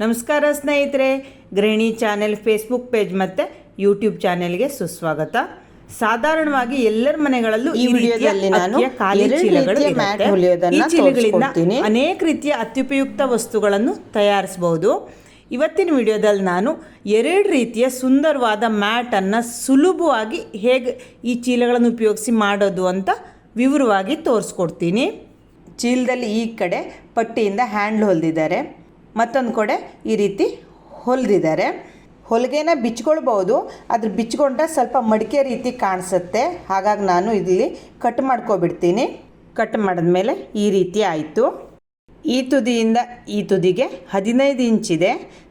ನಮಸ್ಕಾರ ಸ್ನೇಹಿತರೆ Gruhini channel Facebook page ಮತ್ತು ಯೂಟ್ಯೂಬ್ ಚಾನೆಲ್ಗೆ ಸುಸ್ವಾಗತ. ಸಾಧಾರಣವಾಗಿ ಎಲ್ಲರ ಮನೆಗಳಲ್ಲೂ ಈ ವಿಡಿಯೋದಲ್ಲಿ ನಾನು ಖಾಲಿ ಚೀಲಗಳು. ಈ ಚೀಲಗಳಿಂದ ಅನೇಕ ರೀತಿಯ ಅತ್ಯುಪಯುಕ್ತ ವಸ್ತುಗಳನ್ನು ತಯಾರಿಸಬಹುದು. ಇವತ್ತಿನ ವಿಡಿಯೋದಲ್ಲಿ ನಾನು ಎರಡು ರೀತಿಯ ಸುಂದರವಾದ ಮ್ಯಾಟನ್ನು ಸುಲಭವಾಗಿ ಹೇಗೆ ಈ ಚೀಲಗಳನ್ನು ಉಪಯೋಗಿಸಿ ಮಾಡೋದು ಅಂತ ವಿವರವಾಗಿ ತೋರಿಸ್ಕೊಡ್ತೀನಿ. ಚೀಲದಲ್ಲಿ ಈ ಕಡೆ ಪಟ್ಟಿಯಿಂದ ಹ್ಯಾಂಡ್ಲ್ ಹೊಲಿದಿದ್ದಾರೆ. ಮತ್ತೊಂದು ಕಡೆ ಈ ರೀತಿ ಹೊಲಿದಿದ್ದಾರೆ ಹೊಲಿಗೆನ ಬಿಚ್ಕೊಳ್ಬೋದು ಅದ್ರ ಬಿಚ್ಕೊಂಡ್ರೆ ಸ್ವಲ್ಪ ಮಡಿಕೆ ರೀತಿ ಕಾಣಿಸುತ್ತೆ. ಹಾಗಾಗಿ ನಾನು ಇಲ್ಲಿ ಕಟ್ ಮಾಡ್ಕೊಬಿಡ್ತೀನಿ. ಕಟ್ ಮಾಡಿದ್ಮೇಲೆ ಈ ರೀತಿ ಆಯಿತು. ಈ ತುದಿಯಿಂದ ಈ ತುದಿಗೆ ಹದಿನೈದು ಇಂಚಿದೆ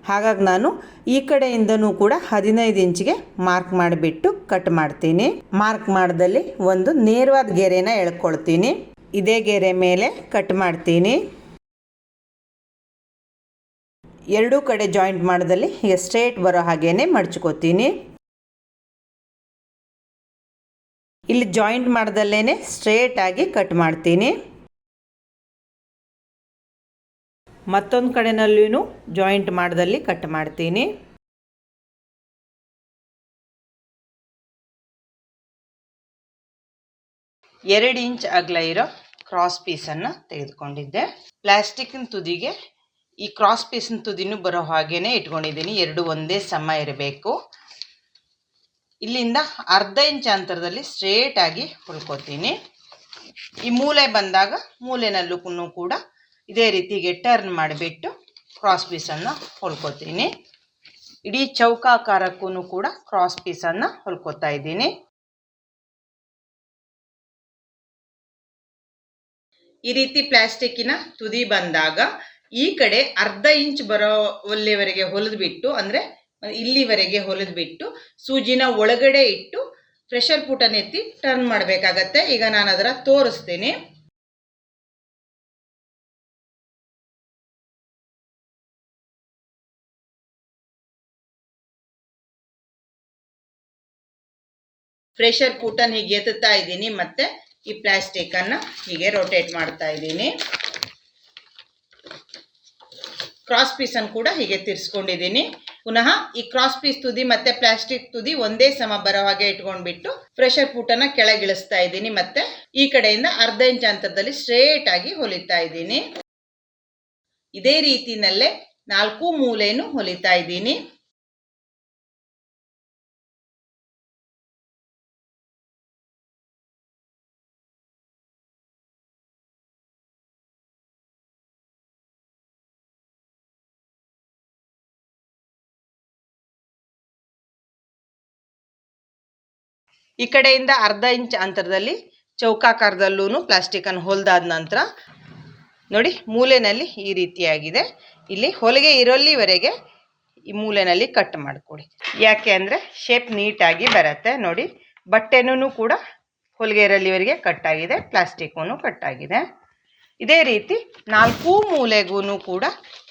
ಹಾಗಾಗಿ ನಾನು ಈ ಕಡೆಯಿಂದನೂ ಕೂಡ ಹದಿನೈದು ಇಂಚಿಗೆ ಮಾರ್ಕ್ ಮಾಡಿಬಿಟ್ಟು ಕಟ್ ಮಾಡ್ತೀನಿ. ಮಾರ್ಕ್ ಮಾಡ್ದಲ್ಲಿ ಒಂದು ನೇರವಾದ ಗೆರೆನ ಎಳ್ಕೊಳ್ತೀನಿ. ಇದೇ ಗೆರೆ ಮೇಲೆ ಕಟ್ ಮಾಡ್ತೀನಿ. ಎರಡೂ ಕಡೆ ಜಾಯಿಂಟ್ ಮಾಡೋದಲ್ಲಿ ಹೀಗೆ ಸ್ಟ್ರೇಟ್ ಬರೋ ಹಾಗೇ ಮಡ್ಚ್ಕೋತೀನಿ. ಇಲ್ಲಿ ಜಾಯಿಂಟ್ ಮಾಡ್ದಲ್ಲೇ ಸ್ಟ್ರೇಟ್ ಆಗಿ ಕಟ್ ಮಾಡ್ತೀನಿ. ಮತ್ತೊಂದು ಕಡೆನಲ್ಲೂ ಜಾಯಿಂಟ್ ಮಾಡ್ದಲ್ಲಿ ಕಟ್ ಮಾಡ್ತೀನಿ. ಎರಡು ಇಂಚ್ ಅಗಲ ಇರೋ ಕ್ರಾಸ್ ಪೀಸನ್ನು ತೆಗೆದುಕೊಂಡಿದ್ದೆ. ಪ್ಲಾಸ್ಟಿಕ್ನ ತುದಿಗೆ ಈ ಕ್ರಾಸ್ ಪೀಸ್ನ ತುದಿನೂ ಬರೋ ಹಾಗೇನೆ ಇಟ್ಕೊಂಡಿದ್ದೀನಿ. ಎರಡು ಒಂದೇ ಸಮ ಇರಬೇಕು. ಇಲ್ಲಿಂದ ಅರ್ಧ ಇಂಚ್ ಅಂತರದಲ್ಲಿ ಸ್ಟ್ರೇಟಾಗಿ ಹೊಲ್ಕೋತೀನಿ ಈ ಮೂಲೆ ಬಂದಾಗ ಮೂಲೆನಲ್ಲೂ ಕೂಡ ಇದೇ ರೀತಿಗೆ ಟರ್ನ್ ಮಾಡಿಬಿಟ್ಟು ಕ್ರಾಸ್ ಪೀಸನ್ನು ಹೊಲ್ಕೋತೀನಿ ಇಡೀ ಚೌಕಾಕಾರಕ್ಕೂ ಕೂಡ ಕ್ರಾಸ್ ಪೀಸನ್ನು ಹೊಲ್ಕೋತಾ ಇದ್ದೀನಿ. ಈ ರೀತಿ ಪ್ಲಾಸ್ಟಿಕ್ಕಿನ ತುದಿ ಬಂದಾಗ ಈ ಕಡೆ ಅರ್ಧ ಇಂಚ್ ಬರೋ ಒಲೆವರೆಗೆ ಹೊಲಿದು ಬಿಟ್ಟು ಅಂದರೆ ಇಲ್ಲಿವರೆಗೆ ಹೊಲಿದ್ಬಿಟ್ಟು, ಸೂಜಿನ ಒಳಗಡೆ ಇಟ್ಟು ಪ್ರೆಷರ್ ಪುಟನ್ ಎತ್ತಿ ಟರ್ನ್ ಮಾಡಬೇಕಾಗತ್ತೆ. ಈಗ ನಾನು ಅದರ ತೋರಿಸ್ತೀನಿ. ಪ್ರೆಷರ್ ಪುಟನ್ ಹೀಗೆ ಎತ್ತುತ್ತಾ ಇದ್ದೀನಿ, ಮತ್ತೆ ಈ ಪ್ಲಾಸ್ಟಿಕ್ ಅನ್ನ ಹೀಗೆ ರೊಟೇಟ್ ಮಾಡ್ತಾ ಇದ್ದೀನಿ. ಕ್ರಾಸ್ ಪೀಸನ್ನು ಕೂಡ ಹೀಗೆ ತಿರ್ಸ್ಕೊಂಡಿದ್ದೀನಿ. ಪುನಃ ಈ ಕ್ರಾಸ್ ಪೀಸ್ ತುದಿ ಮತ್ತೆ ಪ್ಲಾಸ್ಟಿಕ್ ತುದಿ ಒಂದೇ ಸಮ ಬರೋ ಹಾಗೆ ಇಟ್ಕೊಂಡ್ಬಿಟ್ಟು ಪ್ರೆಷರ್ ಪುಟನ ಕೆಳಗಿಳಿಸ್ತಾ ಇದ್ದೀನಿ ಮತ್ತೆ ಈ ಕಡೆಯಿಂದ ಅರ್ಧ ಇಂಚ್ ಅಂತರದಲ್ಲಿ ಸ್ಟ್ರೇಟ್ ಆಗಿ ಹೊಲಿತಾ ಇದ್ದೀನಿ. ಇದೇ ರೀತಿನಲ್ಲೇ ನಾಲ್ಕು ಮೂಲೆಯನ್ನು ಹೊಲಿತಾ ಇದ್ದೀನಿ. ಈ ಕಡೆಯಿಂದ ಅರ್ಧ ಇಂಚ್ ಅಂತರದಲ್ಲಿ ಚೌಕಾಕಾರದಲ್ಲೂ ಪ್ಲಾಸ್ಟಿಕನ್ನು ಹೊಲ್ದಾದ ನಂತರ ನೋಡಿ ಮೂಲೆಯಲ್ಲಿ ಈ ರೀತಿಯಾಗಿದೆ. ಇಲ್ಲಿ ಹೊಲಿಗೆ ಇರೋಲ್ಲಿವರೆಗೆ ಈ ಮೂಲೆಯಲ್ಲಿ ಕಟ್ ಮಾಡಿಕೊಡಿ ಯಾಕೆ ಅಂದರೆ ಶೇಪ್ ನೀಟಾಗಿ ಬರುತ್ತೆ. ನೋಡಿ ಬಟ್ಟೆನೂ ಕೂಡ ಹೊಲಿಗೆ ಇರೋಲ್ಲಿವರೆಗೆ ಕಟ್ಟಾಗಿದೆ ಪ್ಲಾಸ್ಟಿಕ್ಕೂ ಕಟ್ಟಾಗಿದೆ ಇದೇ ರೀತಿ ನಾಲ್ಕು ಮೂಲೆಗೂ ಕೂಡ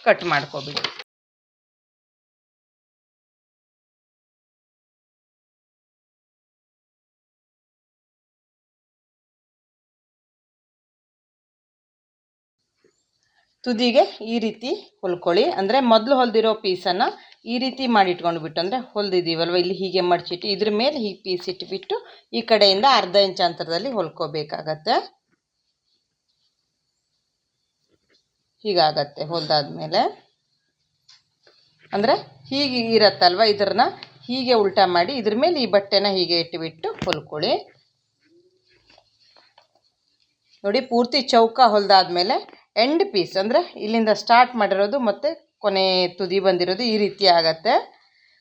ಕಟ್ ಮಾಡ್ಕೊಬಿಡಿ ತುದಿಗೆ ಈ ರೀತಿ ಹೊಲ್ಕೊಳ್ಳಿ. ಅಂದರೆ ಮೊದಲು ಹೊಲಿದಿರೋ ಪೀಸನ್ನು ಈ ರೀತಿ ಮಾಡಿಟ್ಕೊಂಡು ಬಿಟ್ಟು, ಅಂದರೆ ಹೊಲ್ದಿದ್ದೀವಲ್ವ, ಇಲ್ಲಿ ಹೀಗೆ ಮಡಚಿಟ್ಟು, ಇದ್ರ ಮೇಲೆ ಹೀಗೆ ಪೀಸ್ ಇಟ್ಬಿಟ್ಟು ಈ ಕಡೆಯಿಂದ ಅರ್ಧ ಇಂಚ್ ಅಂತರದಲ್ಲಿ ಹೊಲ್ಕೋಬೇಕಾಗತ್ತೆ. ಹೀಗಾಗತ್ತೆ ಹೊಲ್ದಾದ್ಮೇಲೆ. ಅಂದರೆ ಹೀಗೆ ಇರತ್ತಲ್ವ ಇದ್ರನ್ನ? ಹೀಗೆ ಉಲ್ಟಾ ಮಾಡಿ ಇದ್ರ ಮೇಲೆ ಈ ಬಟ್ಟೆನ ಹೀಗೆ ಇಟ್ಟುಬಿಟ್ಟು ಹೊಲ್ಕೊಳ್ಳಿ. ನೋಡಿ, ಪೂರ್ತಿ ಚೌಕ ಹೊಲ್ದಾದ್ಮೇಲೆ ಎಂಡ್ ಪೀಸ್ ಅಂದರೆ ಇಲ್ಲಿಂದ ಸ್ಟಾರ್ಟ್ ಮಾಡಿರೋದು ಮತ್ತು ಕೊನೆ ತುದಿ ಬಂದಿರೋದು ಈ ರೀತಿ ಆಗತ್ತೆ.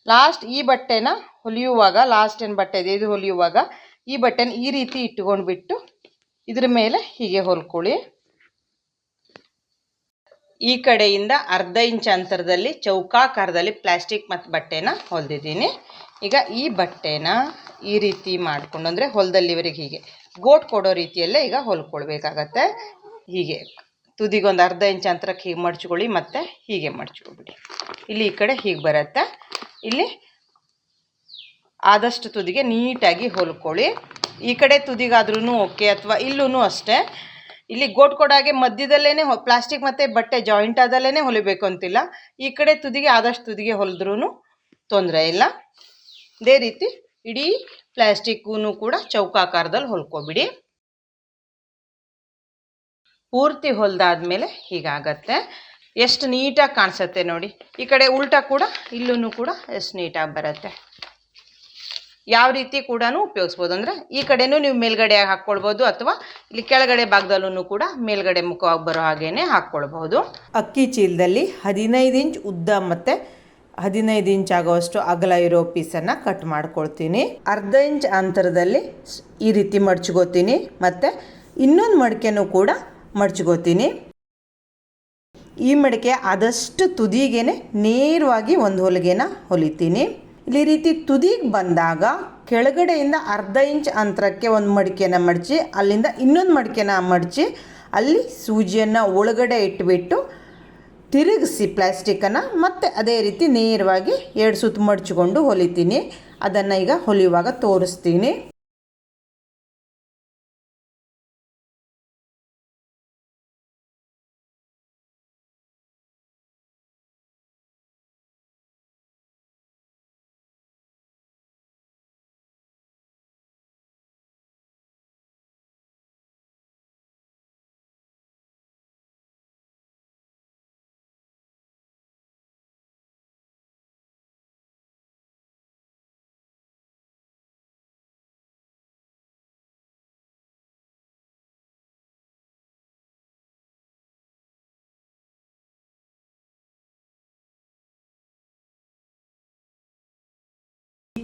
ಲಾಸ್ಟ್ ಈ ಬಟ್ಟೆನ ಹೊಲಿಯುವಾಗ ಲಾಸ್ಟ್ ಏನು ಬಟ್ಟೆ ಇದೆ, ಇದು ಹೊಲಿಯುವಾಗ ಈ ಬಟ್ಟೆನ ಈ ರೀತಿ ಇಟ್ಕೊಂಡ್ಬಿಟ್ಟು ಇದ್ರ ಮೇಲೆ ಹೀಗೆ ಹೊಲ್ಕೊಳ್ಳಿ. ಈ ಕಡೆಯಿಂದ ಅರ್ಧ ಇಂಚ್ ಅಂತರದಲ್ಲಿ, ಚೌಕಾಕಾರದಲ್ಲಿ ಪ್ಲಾಸ್ಟಿಕ್ ಮತ್ತು ಬಟ್ಟೆನ ಹೊಲ್ದಿದ್ದೀನಿ. ಈಗ ಈ ಬಟ್ಟೆನ ಈ ರೀತಿ ಮಾಡಿಕೊಂಡು, ಅಂದರೆ ಹೊಲದಲ್ಲಿವರೆಗೆ ಹೀಗೆ ಗೋಟ್ ಕೊಡೋ ರೀತಿಯಲ್ಲೇ ಈಗ ಹೊಲ್ಕೊಳ್ಬೇಕಾಗತ್ತೆ. ಹೀಗೆ. ತುದಿಗೊಂದು ಅರ್ಧ ಇಂಚ್ ಅಂತರಕ್ಕೆ ಹೀಗೆ ಮಡ್ಚ್ಕೊಳ್ಳಿ, ಮತ್ತೆ ಹೀಗೆ ಮಡ್ಚ್ಕೊಬಿಡಿ ಇಲ್ಲಿ ಈ ಕಡೆ ಹೀಗೆ ಬರುತ್ತೆ. ಇಲ್ಲಿ ಆದಷ್ಟು ತುದಿಗೆ ನೀಟಾಗಿ ಹೊಲ್ಕೊಳ್ಳಿ. ಈ ಕಡೆ ತುದಿಗಾದ್ರೂ ಓಕೆ, ಅಥವಾ ಇಲ್ಲೂ ಅಷ್ಟೇ. ಇಲ್ಲಿ ಗೋಟ್ ಕೊಡಾಗೆ ಮಧ್ಯದಲ್ಲೇ ಪ್ಲಾಸ್ಟಿಕ್ ಮತ್ತು ಬಟ್ಟೆ ಜಾಯಿಂಟ್ ಆದಲ್ಲೇ ಹೊಲಿಬೇಕು ಅಂತಿಲ್ಲ. ಈ ಕಡೆ ತುದಿಗೆ ಆದಷ್ಟು ತುದಿಗೆ ಹೊಲಿದ್ರೂ ತೊಂದರೆ ಇಲ್ಲ. ಇದೇ ರೀತಿ ಇಡೀ ಪ್ಲಾಸ್ಟಿಕ್ಕೂ ಕೂಡ ಚೌಕಾಕಾರದಲ್ಲಿ ಹೊಲ್ಕೊಬಿಡಿ. ಪೂರ್ತಿ ಹೊಲ್ದಾದ್ಮೇಲೆ ಹೀಗಾಗತ್ತೆ. ಎಷ್ಟು ನೀಟಾಗಿ ಕಾಣಿಸುತ್ತೆ ನೋಡಿ. ಈ ಕಡೆ ಉಲ್ಟಾ ಕೂಡ ಇಲ್ಲೂ ಕೂಡ ಎಷ್ಟು ನೀಟಾಗಿ ಬರುತ್ತೆ. ಯಾವ ರೀತಿ ಕೂಡ ಉಪಯೋಗಿಸ್ಬೋದು. ಅಂದರೆ ಈ ಕಡೆನೂ ನೀವು ಮೇಲ್ಗಡೆ ಹಾಕ್ಕೊಳ್ಬೋದು ಅಥವಾ ಇಲ್ಲಿ ಕೆಳಗಡೆ ಭಾಗದಲ್ಲೂ ಕೂಡ ಮೇಲ್ಗಡೆ ಮುಖವಾಗಿ ಬರೋ ಹಾಗೇನೆ ಹಾಕ್ಕೊಳ್ಬೋದು. ಅಕ್ಕಿ ಚೀಲದಲ್ಲಿ ಹದಿನೈದು ಇಂಚ್ ಉದ್ದ ಮತ್ತು ಹದಿನೈದು ಇಂಚ್ ಆಗೋವಷ್ಟು ಅಗಲ ಇರೋ ಪೀಸನ್ನು ಕಟ್ ಮಾಡ್ಕೊಳ್ತೀನಿ. ಅರ್ಧ ಇಂಚ್ ಅಂತರದಲ್ಲಿ ಈ ರೀತಿ ಮಡ್ಚ್ಕೋತೀನಿ. ಮತ್ತು ಇನ್ನೊಂದು ಮಡಿಕೆನೂ ಕೂಡ ಮಡ್ಚ್ಕೋತೀನಿ. ಈ ಮಡಿಕೆ ಆದಷ್ಟು ತುದಿಗೇನೆ ನೇರವಾಗಿ ಒಂದು ಹೊಲಿಗೆನ ಹೊಲಿತೀನಿ. ಇಲ್ಲಿ ರೀತಿ ತುದಿಗೆ ಬಂದಾಗ ಕೆಳಗಡೆಯಿಂದ ಅರ್ಧ ಇಂಚ್ ಅಂತರಕ್ಕೆ ಒಂದು ಮಡಿಕೆನ ಮಡಚಿ, ಅಲ್ಲಿಂದ ಇನ್ನೊಂದು ಮಡಿಕೆನ ಮಡಚಿ, ಅಲ್ಲಿ ಸೂಜಿಯನ್ನು ಒಳಗಡೆ ಇಟ್ಬಿಟ್ಟು ತಿರುಗಿಸಿ ಪ್ಲಾಸ್ಟಿಕ್ಕನ್ನು ಮತ್ತೆ ಅದೇ ರೀತಿ ನೇರವಾಗಿ ಎರಡು ಸುತ್ತು ಮಡಚ್ಕೊಂಡು ಹೊಲಿತೀನಿ. ಅದನ್ನು ಈಗ ಹೊಲಿಯುವಾಗ ತೋರಿಸ್ತೀನಿ.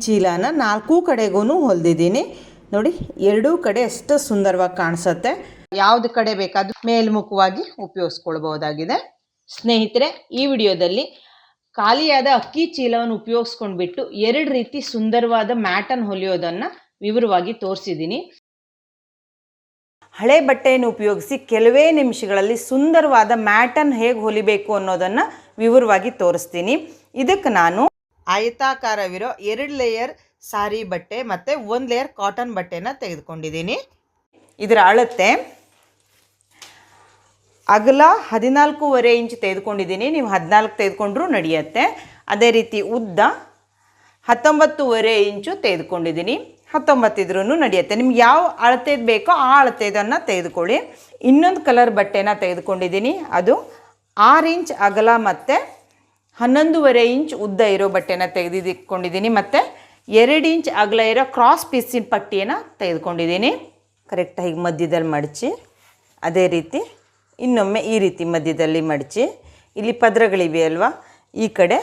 ಚೀಲನ ನಾಲ್ಕು ಕಡೆಗೂ ಹೊಲಿದಿದ್ದೀನಿ. ನೋಡಿ, ಎರಡೂ ಕಡೆ ಎಷ್ಟು ಸುಂದರವಾಗಿ ಕಾಣಿಸುತ್ತೆ. ಯಾವ್ದು ಕಡೆ ಬೇಕಾದ್ರೂ ಮೇಲ್ಮುಖವಾಗಿ ಉಪಯೋಗಿಸ್ಕೊಳ್ಬಹುದಾಗಿದೆ. ಸ್ನೇಹಿತರೆ, ಈ ವಿಡಿಯೋದಲ್ಲಿ ಖಾಲಿಯಾದ ಅಕ್ಕಿ ಚೀಲವನ್ನು ಉಪಯೋಗಿಸ್ಕೊಂಡ್ಬಿಟ್ಟು ಎರಡು ರೀತಿ ಸುಂದರವಾದ ಮ್ಯಾಟನ್ನು ಹೊಲಿಯೋದನ್ನು ವಿವರವಾಗಿ ತೋರಿಸಿದ್ದೀನಿ. ಹಳೆ ಬಟ್ಟೆಯನ್ನು ಉಪಯೋಗಿಸಿ ಕೆಲವೇ ನಿಮಿಷಗಳಲ್ಲಿ ಸುಂದರವಾದ ಮ್ಯಾಟನ್ನು ಹೇಗೆ ಹೊಲಿಬೇಕು ಅನ್ನೋದನ್ನು ವಿವರವಾಗಿ ತೋರಿಸ್ತೀನಿ. ಇದಕ್ಕೆ ನಾನು ಆಯತಾಕಾರವಿರೋ ಎರಡು ಲೇಯರ್ ಸಾರಿ ಬಟ್ಟೆ ಮತ್ತು ಒಂದು ಲೇಯರ್ ಕಾಟನ್ ಬಟ್ಟೆನ ತೆಗೆದುಕೊಂಡಿದ್ದೀನಿ. ಇದರ ಅಳತೆ ಅಗಲ ಹದಿನಾಲ್ಕೂವರೆ ಇಂಚ್ ತೆಗೆದುಕೊಂಡಿದ್ದೀನಿ. ನೀವು ಹದಿನಾಲ್ಕು ತೆಗೆದುಕೊಂಡ್ರೂ ನಡೆಯುತ್ತೆ. ಅದೇ ರೀತಿ ಉದ್ದ ಹತ್ತೊಂಬತ್ತೂವರೆ ಇಂಚು ತೆಗೆದುಕೊಂಡಿದ್ದೀನಿ. ಹತ್ತೊಂಬತ್ತಿದ್ರೂ ನಡೆಯುತ್ತೆ. ನಿಮ್ಗೆ ಯಾವ ಅಳತೆದು ಬೇಕೋ ಆ ಅಳತೆದನ್ನು ತೆಗೆದುಕೊಳ್ಳಿ. ಇನ್ನೊಂದು ಕಲರ್ ಬಟ್ಟೆನ ತೆಗೆದುಕೊಂಡಿದ್ದೀನಿ. ಅದು ಆರು ಇಂಚ್ ಅಗಲ ಮತ್ತು ಹನ್ನೊಂದೂವರೆ ಇಂಚ್ ಉದ್ದ ಇರೋ ಬಟ್ಟೆನ ತೆಗೆದಿಟ್ಕೊಂಡಿದ್ದೀನಿ ಮತ್ತು ಎರಡು ಇಂಚ್ ಅಗಲ ಇರೋ ಕ್ರಾಸ್ ಪೀಸಿನ ಪಟ್ಟಿಯನ್ನು ತೆಗೆದುಕೊಂಡಿದ್ದೀನಿ. ಕರೆಕ್ಟಾಗಿ ಮಧ್ಯದಲ್ಲಿ ಮಡಚಿ. ಅದೇ ರೀತಿ ಇನ್ನೊಮ್ಮೆ ಈ ರೀತಿ ಮಧ್ಯದಲ್ಲಿ ಮಡಚಿ. ಇಲ್ಲಿ ಪದರಗಳಿವೆ ಅಲ್ವಾ? ಈ ಕಡೆ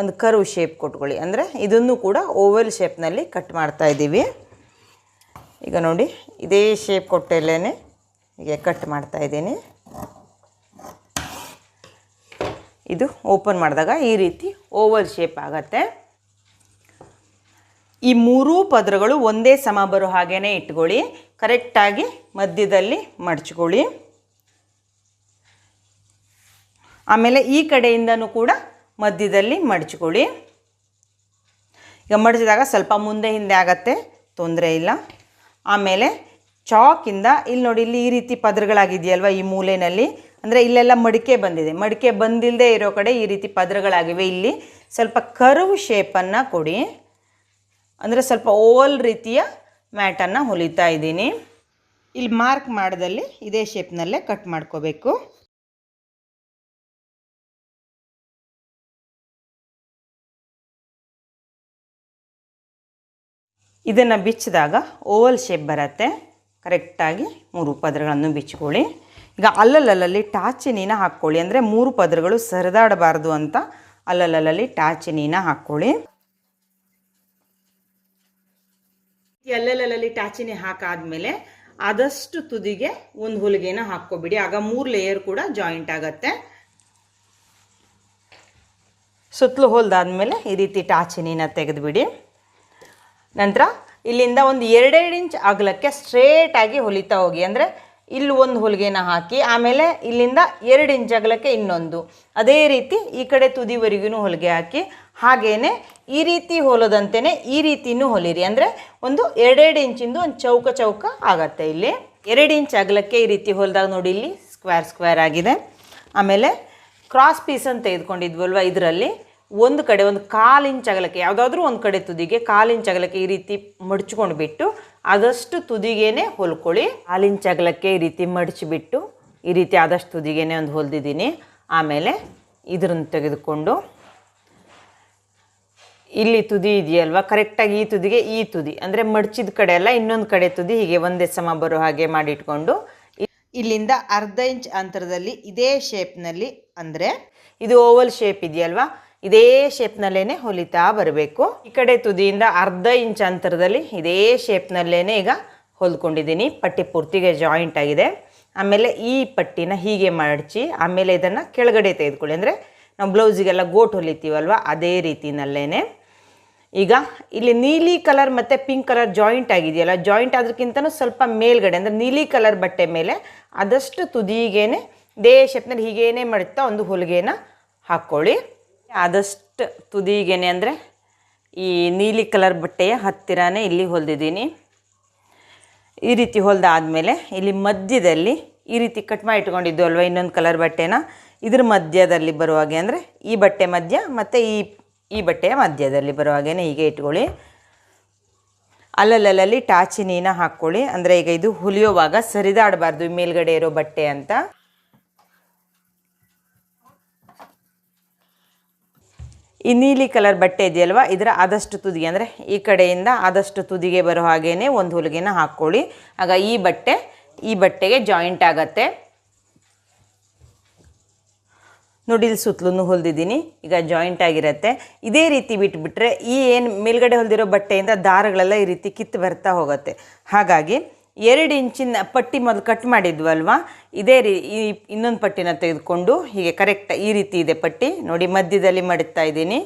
ಒಂದು ಕರ್ವ್ ಶೇಪ್ ಕೊಟ್ಕೊಳ್ಳಿ. ಅಂದರೆ ಇದನ್ನು ಕೂಡ ಓವಲ್ ಶೇಪ್ನಲ್ಲಿ ಕಟ್ ಮಾಡ್ತಾ ಇದ್ದೀವಿ. ಈಗ ನೋಡಿ, ಇದೇ ಶೇಪ್ ಕೊಟ್ಟಲ್ಲೇ ಹೀಗೆ ಕಟ್ ಮಾಡ್ತಾ ಇದ್ದೀನಿ. ಇದು ಓಪನ್ ಮಾಡಿದಾಗ ಈ ರೀತಿ ಓವಲ್ ಶೇಪ್ ಆಗತ್ತೆ. ಈ ಮೂರೂ ಪದರಗಳು ಒಂದೇ ಸಮ ಬರೋ ಹಾಗೇ ಇಟ್ಕೊಳ್ಳಿ. ಕರೆಕ್ಟಾಗಿ ಮಧ್ಯದಲ್ಲಿ ಮಡ್ಚ್ಕೊಳ್ಳಿ. ಆಮೇಲೆ ಈ ಕಡೆಯಿಂದನೂ ಕೂಡ ಮಧ್ಯದಲ್ಲಿ ಮಡ್ಚ್ಕೊಳ್ಳಿ. ಈಗ ಮಡಚಿದಾಗ ಸ್ವಲ್ಪ ಮುಂದೆ ಹಿಂದೆ ಆಗತ್ತೆ, ತೊಂದರೆ ಇಲ್ಲ. ಆಮೇಲೆ ಚಾಕಿಂದ ಇಲ್ಲಿ ನೋಡಿ, ಇಲ್ಲಿ ಈ ರೀತಿ ಪದರಗಳಾಗಿದೆಯಲ್ವ ಈ ಮೂಲೆಯಲ್ಲಿ? ಅಂದರೆ ಇಲ್ಲೆಲ್ಲ ಮಡಿಕೆ ಬಂದಿದೆ. ಮಡಿಕೆ ಬಂದಿಲ್ಲದೆ ಇರೋ ಕಡೆ ಈ ರೀತಿ ಪದರಗಳಾಗಿವೆ. ಇಲ್ಲಿ ಸ್ವಲ್ಪ ಕರ್ವ್ ಶೇಪನ್ನು ಕೊಡಿ. ಅಂದರೆ ಸ್ವಲ್ಪ ಓವಲ್ ರೀತಿಯ ಮ್ಯಾಟನ್ನು ಹೊಲಿತಾ ಇದ್ದೀನಿ. ಇಲ್ಲಿ ಮಾರ್ಕ್ ಮಾಡದಲ್ಲಿ ಇದೇ ಶೇಪ್ನಲ್ಲೇ ಕಟ್ ಮಾಡ್ಕೋಬೇಕು. ಇದನ್ನು ಬಿಚ್ಚಿದಾಗ ಓವಲ್ ಶೇಪ್ ಬರುತ್ತೆ. ಕರೆಕ್ಟಾಗಿ ಮೂರು ಪದರಗಳನ್ನು ಬಿಚ್ಕೊಳ್ಳಿ. ಈಗ ಅಲ್ಲಲ್ಲಲ್ಲಿ ಟಾಚಿನಿನ ಹಾಕ್ಕೊಳ್ಳಿ. ಅಂದರೆ ಮೂರು ಪದರಗಳು ಸರಿದಾಡಬಾರ್ದು ಅಂತ ಅಲ್ಲಲ್ಲಲ್ಲಿ ಟಾಚಿನಿನ ಹಾಕ್ಕೊಳ್ಳಿ. ಅಲ್ಲಲ್ಲಲ್ಲಿ ಟಾಚಿನಿ ಹಾಕಾದ್ಮೇಲೆ ಆದಷ್ಟು ತುದಿಗೆ ಒಂದು ಹೊಲಿಗೆನ ಹಾಕ್ಕೊಬಿಡಿ. ಆಗ ಮೂರು ಲೇಯರ್ ಕೂಡ ಜಾಯಿಂಟ್ ಆಗತ್ತೆ. ಸುತ್ತಲೂ ಹೊಲ್ದಾದ್ಮೇಲೆ ಈ ರೀತಿ ಟಾಚಿನಿನ ತೆಗೆದುಬಿಡಿ. ನಂತರ ಇಲ್ಲಿಂದ ಒಂದು ಎರಡೆರಡು ಇಂಚ್ ಅಗಲಕ್ಕೆ ಸ್ಟ್ರೇಟಾಗಿ ಹೊಲಿತಾ ಹೋಗಿ. ಅಂದರೆ ಇಲ್ಲಿ ಒಂದು ಹೊಲಿಗೆನ ಹಾಕಿ, ಆಮೇಲೆ ಇಲ್ಲಿಂದ ಎರಡು ಇಂಚ್ ಅಗಲಕ್ಕೆ ಇನ್ನೊಂದು. ಅದೇ ರೀತಿ ಈ ಕಡೆ ತುದಿವರೆಗೂ ಹೊಲಿಗೆ ಹಾಕಿ ಹಾಗೇ ಈ ರೀತಿ ಹೊಲದಂತೆಯೇ ಈ ರೀತಿಯೂ ಹೊಲಿರಿ. ಅಂದರೆ ಒಂದು ಎರಡೆರಡು ಇಂಚಿಂದು ಒಂದು ಚೌಕ ಚೌಕ ಆಗತ್ತೆ ಇಲ್ಲಿ. ಎರಡು ಇಂಚ್ ಅಗಲಕ್ಕೆ ಈ ರೀತಿ ಹೊಲಿದಾಗ ನೋಡಿ ಇಲ್ಲಿ ಸ್ಕ್ವೇರ್ ಸ್ಕ್ವೇರ್ ಆಗಿದೆ. ಆಮೇಲೆ ಕ್ರಾಸ್ ಪೀಸನ್ನು ತೆಗೆದುಕೊಂಡಿದ್ವಲ್ವ ಇದರಲ್ಲಿ? ಒಂದು ಕಡೆ ಒಂದು ಕಾಲಿನ ಇಂಚ್ ಅಗಲಕ್ಕೆ ಯಾವುದಾದ್ರೂ ಒಂದು ಕಡೆ ತುದಿಗೆ ಚಗಲಕ್ಕೆ ಅಗಲಕ್ಕೆ ಈ ರೀತಿ ಮಡ್ಚ್ಕೊಂಡು ಬಿಟ್ಟು, ಆದಷ್ಟು ತುದಿಗೇನೆ ಹೊಲ್ಕೊಳ್ಳಿ. ಕಾಲಿಂಚ್ ಅಗಲಕ್ಕೆ ಈ ರೀತಿ ಮಡಚಿಬಿಟ್ಟು, ಈ ರೀತಿ ಆದಷ್ಟು ತುದಿಗೇನೆ ಒಂದು ಹೊಲ್ದಿದ್ದೀನಿ. ಆಮೇಲೆ ಇದ್ರನ್ನ ತೆಗೆದುಕೊಂಡು, ಇಲ್ಲಿ ತುದಿ ಇದೆಯಲ್ವಾ? ಕರೆಕ್ಟಾಗಿ ಈ ತುದಿಗೆ ಈ ತುದಿ, ಅಂದರೆ ಮಡಚಿದ ಕಡೆ ಅಲ್ಲ, ಇನ್ನೊಂದು ಕಡೆ ತುದಿ ಹೀಗೆ ಒಂದೇ ಸಮ ಬರೋ ಹಾಗೆ ಮಾಡಿಟ್ಕೊಂಡು, ಇಲ್ಲಿಂದ ಅರ್ಧ ಇಂಚ್ ಅಂತರದಲ್ಲಿ ಇದೇ ಶೇಪ್ನಲ್ಲಿ ಅಂದರೆ ಇದು ಓವಲ್ ಶೇಪ್ ಇದೆಯಲ್ವಾ? ಇದೇ ಶೇಪ್ನಲ್ಲೇ ಹೊಲಿತಾ ಬರಬೇಕು. ಈ ಕಡೆ ತುದಿಯಿಂದ ಅರ್ಧ ಇಂಚ್ ಅಂತರದಲ್ಲಿ ಇದೇ ಶೇಪ್ನಲ್ಲೇ ಈಗ ಹೊಲ್ಕೊಂಡಿದ್ದೀನಿ. ಪಟ್ಟಿ ಪೂರ್ತಿಗೆ ಜಾಯಿಂಟ್ ಆಗಿದೆ. ಆಮೇಲೆ ಈ ಪಟ್ಟಿನ ಹೀಗೆ ಮಡಚಿ, ಆಮೇಲೆ ಇದನ್ನು ಕೆಳಗಡೆ ತೆಗೆದುಕೊಳ್ಳಿ. ಅಂದರೆ ನಾವು ಬ್ಲೌಸಿಗೆಲ್ಲ ಗೋಟ್ ಹೊಲಿತೀವಲ್ವ, ಅದೇ ರೀತಿನಲ್ಲೇ ಈಗ ಇಲ್ಲಿ ನೀಲಿ ಕಲರ್ ಮತ್ತು ಪಿಂಕ್ ಕಲರ್ ಜಾಯಿಂಟ್ ಆಗಿದೆಯಲ್ಲ ಜಾಯಿಂಟ್ ಆದ್ರಕ್ಕಿಂತನೂ ಸ್ವಲ್ಪ ಮೇಲ್ಗಡೆ, ಅಂದರೆ ನೀಲಿ ಕಲರ್ ಬಟ್ಟೆ ಮೇಲೆ ಆದಷ್ಟು ತುದಿಗೇನೆ, ಇದೇ ಶೇಪ್ನಲ್ಲಿ ಹೀಗೇನೆ ಮಡಿತಾ ಒಂದು ಹೊಲಿಗೆನ ಹಾಕ್ಕೊಳ್ಳಿ ಆದಷ್ಟು ತುದಿಗೇನೆ ಅಂದರೆ ಈ ನೀಲಿ ಕಲರ್ ಬಟ್ಟೆಯ ಹತ್ತಿರನೇ ಇಲ್ಲಿ ಹೊಲಿದಿದ್ದೀನಿ. ಈ ರೀತಿ ಹೊಲ್ದಾದಮೇಲೆ ಇಲ್ಲಿ ಮಧ್ಯದಲ್ಲಿ ಈ ರೀತಿ ಕಟ್ ಮಾಡಿ ಇಟ್ಕೊಂಡಿದ್ದು ಅಲ್ವಾ ಇನ್ನೊಂದು ಕಲರ್ ಬಟ್ಟೆನ? ಇದ್ರ ಮಧ್ಯದಲ್ಲಿ ಬರುವ ಹಾಗೆ ಅಂದರೆ ಈ ಬಟ್ಟೆ ಮಧ್ಯ ಮತ್ತು ಈ ಈ ಬಟ್ಟೆಯ ಮಧ್ಯದಲ್ಲಿ ಬರುವ ಹಾಗೇನೆ ಹೀಗೆ ಇಟ್ಕೊಳ್ಳಿ. ಅಲ್ಲಲ್ಲಲ್ಲಿ ಟಾಚಿನೀನ ಹಾಕ್ಕೊಳ್ಳಿ. ಅಂದರೆ ಈಗ ಇದು ಹುಲಿಯೋವಾಗ ಸರಿದಾಡಬಾರ್ದು ಮೇಲ್ಗಡೆ ಇರೋ ಬಟ್ಟೆ ಅಂತ. ಈ ನೀಲಿ ಕಲರ್ ಬಟ್ಟೆ ಇದೆಯಲ್ವಾ? ಇದರ ಆದಷ್ಟು ತುದಿಗೆ ಅಂದರೆ ಈ ಕಡೆಯಿಂದ ಆದಷ್ಟು ತುದಿಗೆ ಬರೋ ಹಾಗೇ ಒಂದು ಹೊಲಿಗೆನ ಹಾಕ್ಕೊಳ್ಳಿ ಆಗ ಈ ಬಟ್ಟೆ, ಈ ಬಟ್ಟೆಗೆ ಜಾಯಿಂಟ್ ಆಗತ್ತೆ. ನೋಡಿ ಇಲ್ಲಿ ಸುತ್ತಲೂ ಹೊಲಿದಿದ್ದೀನಿ, ಈಗ ಜಾಯಿಂಟ್ ಆಗಿರುತ್ತೆ. ಇದೇ ರೀತಿ ಬಿಟ್ಬಿಟ್ರೆ ಈ ಏನು ಮೇಲ್ಗಡೆ ಹೊಲಿದಿರೋ ಬಟ್ಟೆಯಿಂದ ದಾರಗಳೆಲ್ಲ ಈ ರೀತಿ ಕಿತ್ತು ಬರ್ತಾ ಹೋಗುತ್ತೆ. ಹಾಗಾಗಿ ಎರಡು ಇಂಚಿನ ಪಟ್ಟಿ ಮೊದಲು ಕಟ್ ಮಾಡಿದ್ವಲ್ವಾ? ಇದೇ ರೀ ಈ ಇನ್ನೊಂದು ಪಟ್ಟಿನ ತೆಗೆದುಕೊಂಡು ಹೀಗೆ ಕರೆಕ್ಟ್ ಈ ರೀತಿ ಇದೆ ಪಟ್ಟಿ. ನೋಡಿ, ಮಧ್ಯದಲ್ಲಿ ಮಡುತ್ತಾ ಇದ್ದೀನಿ.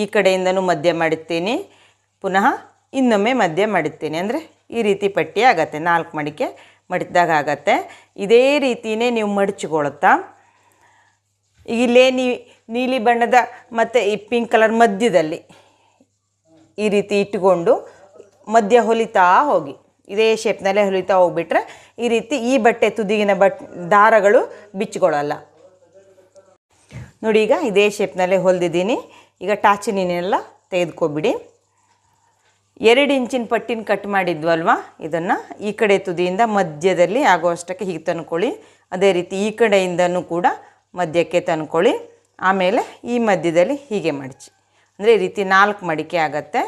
ಈ ಕಡೆಯಿಂದನೂ ಮಧ್ಯ ಮಾಡುತ್ತೀನಿ. ಪುನಃ ಇನ್ನೊಮ್ಮೆ ಮಧ್ಯ ಮಾಡುತ್ತೇನೆ. ಅಂದರೆ ಈ ರೀತಿ ಪಟ್ಟಿ ಆಗತ್ತೆ. ನಾಲ್ಕು ಮಡಿಕೆ ಮಡಿದಾಗ ಆಗತ್ತೆ. ಇದೇ ರೀತಿಯೇ ನೀವು ಮಡಚಿಕೊಳುತ್ತಾ ಇಲ್ಲೇ ನೀ, ನೀಲಿ ಬಣ್ಣದ ಮತ್ತು ಈ ಪಿಂಕ್ ಕಲರ್ ಮಧ್ಯದಲ್ಲಿ ಈ ರೀತಿ ಇಟ್ಟುಕೊಂಡು ಮಧ್ಯ ಹೊಲಿತಾ ಹೋಗಿ. ಇದೇ ಶೇಪ್ನಲ್ಲೇ ಹೊಲಿತಾ ಹೋಗ್ಬಿಟ್ರೆ ಈ ರೀತಿ ಈ ಬಟ್ಟೆ ತುದಿಗಿನ ಬಟ್ ದಾರಗಳು ಬಿಚ್ಚಿಕೊಳ್ಳಲ್ಲ ನೋಡಿ ಈಗ ಇದೇ ಶೇಪ್ನಲ್ಲೇ ಹೊಲಿದಿದ್ದೀನಿ. ಈಗ ಟಾಚಿನೆಲ್ಲ ತೆಗೆದುಕೊಬಿಡಿ. ಎರಡು ಇಂಚಿನ ಪಟ್ಟಿನ ಕಟ್ ಮಾಡಿದ್ವಲ್ವ? ಇದನ್ನು ಈ ಕಡೆ ತುದಿಯಿಂದ ಮಧ್ಯದಲ್ಲಿ ಆಗುವಷ್ಟಕ್ಕೆ ಹೀಗೆ ತಂದ್ಕೊಳ್ಳಿ. ಅದೇ ರೀತಿ ಈ ಕಡೆಯಿಂದನೂ ಕೂಡ ಮಧ್ಯಕ್ಕೆ ತಂದ್ಕೊಳ್ಳಿ. ಆಮೇಲೆ ಈ ಮಧ್ಯದಲ್ಲಿ ಹೀಗೆ ಮಡಚಿ. ಅಂದರೆ ಈ ರೀತಿ ನಾಲ್ಕು ಮಡಿಕೆ ಆಗತ್ತೆ.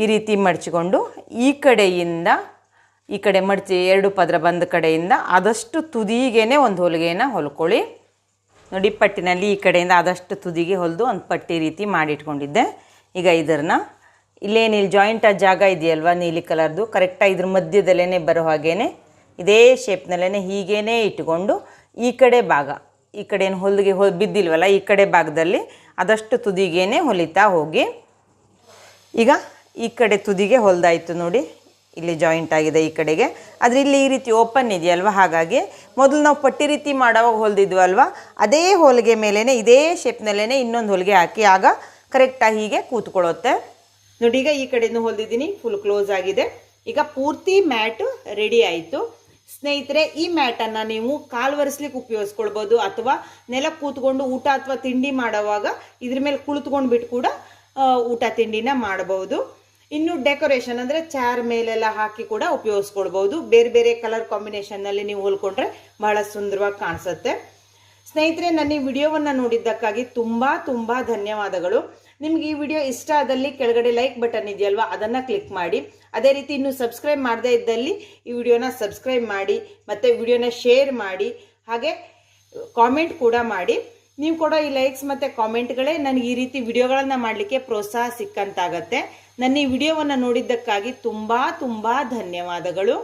ಈ ರೀತಿ ಮಡಚಿಕೊಂಡು ಈ ಕಡೆಯಿಂದ ಈ ಕಡೆ ಮಡಚಿ ಎರಡು ಪದರ ಬಂದ ಕಡೆಯಿಂದ ಆದಷ್ಟು ತುದಿಗೇನೆ ಒಂದು ಹೊಲಿಗೆನ ಹೊಲ್ಕೊಳ್ಳಿ. ನೋಡಿ, ಪಟ್ಟಿನಲ್ಲಿ ಈ ಕಡೆಯಿಂದ ಆದಷ್ಟು ತುದಿಗೆ ಹೊಲಿದು ಒಂದು ಪಟ್ಟಿ ರೀತಿ ಮಾಡಿಟ್ಕೊಂಡಿದ್ದೆ. ಈಗ ಇದನ್ನು ಇಲ್ಲೇನಿಲ್ಲಿ ಜಾಯಿಂಟ್ ಆ ಜಾಗ ಇದೆಯಲ್ವ ನೀಲಿ ಕಲರ್ದು? ಕರೆಕ್ಟಾಗಿ ಇದ್ರ ಮಧ್ಯದಲ್ಲೇ ಬರೋ ಹಾಗೇ ಇದೇ ಶೇಪ್ನಲ್ಲೇ ಹೀಗೇ ಇಟ್ಕೊಂಡು ಈ ಕಡೆ ಭಾಗ, ಈ ಕಡೆ ಏನು ಹೊಲಿಗೆ ಹೊಲ್ ಬಿದ್ದಿಲ್ವಲ್ಲ, ಈ ಕಡೆ ಭಾಗದಲ್ಲಿ ಆದಷ್ಟು ತುದಿಗೇನೆ ಹೊಲಿತಾ ಹೋಗಿ. ಈಗ ಈ ಕಡೆ ತುದಿಗೆ ಹೊಲ್ದಾಯಿತು ನೋಡಿ. ಇಲ್ಲಿ ಜಾಯಿಂಟ್ ಆಗಿದೆ ಈ ಕಡೆಗೆ. ಆದರೆ ಇಲ್ಲಿ ಈ ರೀತಿ ಓಪನ್ ಇದೆಯಲ್ವ? ಹಾಗಾಗಿ ಮೊದಲು ನಾವು ಪಟ್ಟಿ ರೀತಿ ಮಾಡೋವಾಗ ಹೊಲ್ದಿದ್ವಲ್ವ ಅದೇ ಹೊಲಿಗೆ ಮೇಲೇ ಇದೇ ಶೇಪ್ನಲ್ಲೇ ಇನ್ನೊಂದು ಹೊಲಿಗೆ ಹಾಕಿ ಆಗ ಕರೆಕ್ಟಾಗಿ ಹೀಗೆ ಕೂತ್ಕೊಳ್ಳುತ್ತೆ. ನೋಡಿ, ಈಗ ಈ ಕಡೆನೂ ಹೊಲ್ದಿದ್ದೀನಿ ಫುಲ್ ಕ್ಲೋಸ್ ಆಗಿದೆ. ಈಗ ಪೂರ್ತಿ ಮ್ಯಾಟ್ ರೆಡಿ ಆಯಿತು. ಸ್ನೇಹಿತರೆ, ಈ ಮ್ಯಾಟನ್ನು ನೀವು ಕಾಲು ಒರೆಸ್ಲಿಕ್ಕೆ ಉಪಯೋಗಿಸ್ಕೊಳ್ಬೋದು ಅಥವಾ ನೆಲ ಕೂತ್ಕೊಂಡು ಊಟ ಅಥವಾ ತಿಂಡಿ ಮಾಡೋವಾಗ ಇದ್ರ ಮೇಲೆ ಕುಳಿತುಕೊಂಡು ಬಿಟ್ಟು ಕೂಡ ಊಟ ತಿಂಡಿನ ಮಾಡಬಹುದು. ಇನ್ನು ಡೆಕೋರೇಷನ್ ಅಂದರೆ ಚಾರ್ ಮೇಲೆಲ್ಲ ಹಾಕಿ ಕೂಡ ಉಪಯೋಗಿಸ್ಕೊಳ್ಬೋದು ಬೇರೆ ಬೇರೆ ಕಲರ್ ಕಾಂಬಿನೇಷನ್ನಲ್ಲಿ ನೀವು ಹೊಲ್ಕೊಂಡ್ರೆ ಬಹಳ ಸುಂದರವಾಗಿ ಕಾಣಿಸುತ್ತೆ. ಸ್ನೇಹಿತರೆ ನನ್ನ ಈ ವಿಡಿಯೋವನ್ನು ನೋಡಿದ್ದಕ್ಕಾಗಿ ತುಂಬ ತುಂಬ ಧನ್ಯವಾದಗಳು. ನಿಮ್ಗೆ ಈ ವಿಡಿಯೋ ಇಷ್ಟ ಆದಲ್ಲಿ ಕೆಳಗಡೆ ಲೈಕ್ ಬಟನ್ ಇದೆಯಲ್ವಾ, ಅದನ್ನು ಕ್ಲಿಕ್ ಮಾಡಿ. ಅದೇ ರೀತಿ ಇನ್ನು ಸಬ್ಸ್ಕ್ರೈಬ್ ಮಾಡದೇ ಇದ್ದಲ್ಲಿ ಈ ವಿಡಿಯೋನ ಸಬ್ಸ್ಕ್ರೈಬ್ ಮಾಡಿ, ಮತ್ತು ವಿಡಿಯೋನ ಶೇರ್ ಮಾಡಿ, ಹಾಗೆ ಕಾಮೆಂಟ್ ಕೂಡ ಮಾಡಿ. ನೀವು ಕೊಡೋ ಈ ಲೈಕ್ಸ್ ಮತ್ತು ಕಾಮೆಂಟ್ಗಳೇ ನನಗೆ ಈ ರೀತಿ ವಿಡಿಯೋಗಳನ್ನು ಮಾಡಲಿಕ್ಕೆ ಪ್ರೋತ್ಸಾಹ ಸಿಕ್ಕಂತಾಗತ್ತೆ. ನನ್ನ ಈ ವಿಡಿಯೋವನ್ನು ನೋಡಿದ್ದಕ್ಕಾಗಿ ತುಂಬ ತುಂಬ ಧನ್ಯವಾದಗಳು.